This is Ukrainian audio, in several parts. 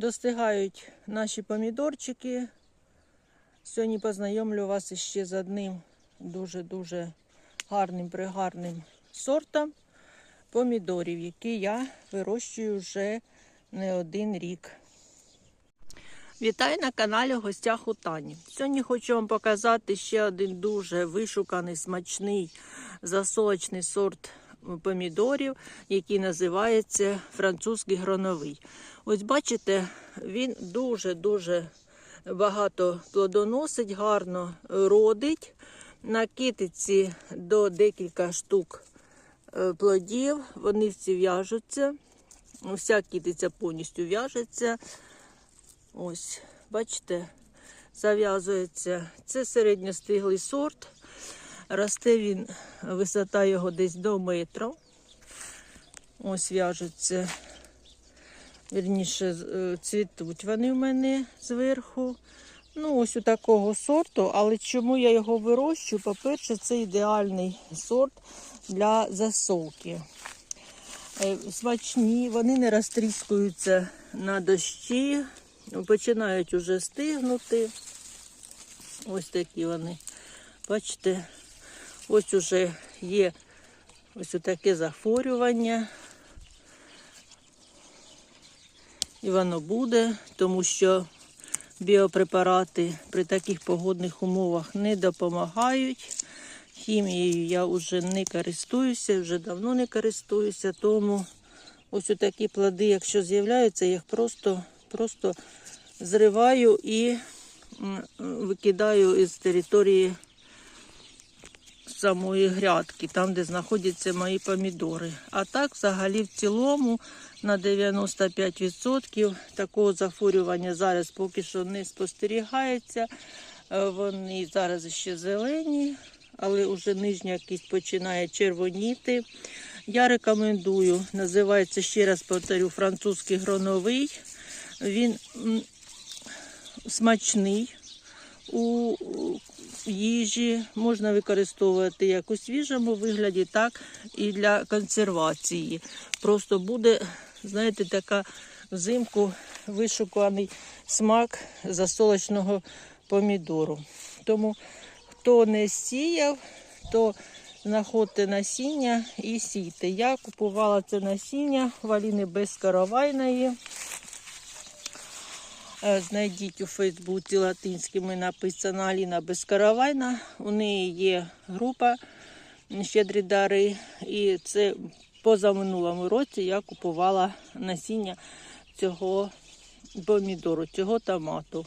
Достигають наші помідорчики. Сьогодні познайомлю вас ще з одним дуже-дуже гарним, пригарним сортом помідорів, які я вирощую вже не один рік. Вітаю на каналі в гостях у Тані. Сьогодні хочу вам показати ще один дуже вишуканий, смачний засолочний сорт помідорів, який називається французький гроновий. Ось бачите, він дуже-дуже багато плодоносить, гарно родить. На китиці до декілька штук е, плодів, вони всі в'яжуться. Вся китиця повністю в'яжеться. Ось, бачите, зав'язується. Це середньостиглий сорт. Росте він, висота його десь до метра. Ось в'яжуться. Вірніше, е, цвітуть вони в мене зверху. Ну, ось у такого сорту, але чому я його вирощую? По-перше, це ідеальний сорт для засолки. Е, Смачні, вони не розтріскуються на дощі, починають уже стигнути. Ось такі вони. Бачите, ось уже є ось таке захворювання. І воно буде, тому що біопрепарати при таких погодних умовах не допомагають. Хімією я вже не користуюся, вже давно не користуюся, тому ось такі плоди, якщо з'являються, їх просто, просто зриваю і викидаю із території самої грядки, там, де знаходяться мої помідори. А так, взагалі, в цілому, на 95% такого захворювання зараз поки що не спостерігається. Е, Вони зараз ще зелені, але вже нижня кість починає червоніти. Я рекомендую, називається ще раз повторю, французький гроновий. Він смачний у їжі, можна використовувати як у свіжому вигляді, так і для консервації. Просто буде, знаєте, така взимку вишуканий смак засолочного помідору. Тому хто не сіяв, то знаходьте насіння і сійте. Я купувала це насіння в Аліни Безкоровайної. Е, Знайдіть у Фейсбуці латинськими написано Аліна Безкоровайна. У неї є група щедрі дари. І це позаминулому році я купувала насіння цього помідору, цього томату.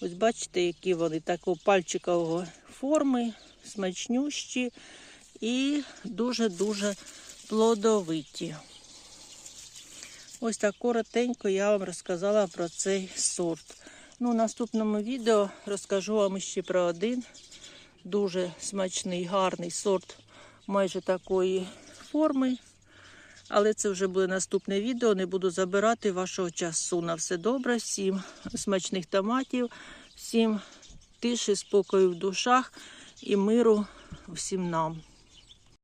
Ось бачите, які вони такого пальчикової форми, смачнющі і дуже-дуже плодовиті. Ось так коротенько я вам розказала про цей сорт. Ну, в наступному відео розкажу вам ще про один дуже смачний, гарний сорт майже такої форми. Але це вже буде наступне відео. Не буду забирати вашого часу. На все добре, всім смачних томатів, всім тиші, спокою в душах і миру всім нам.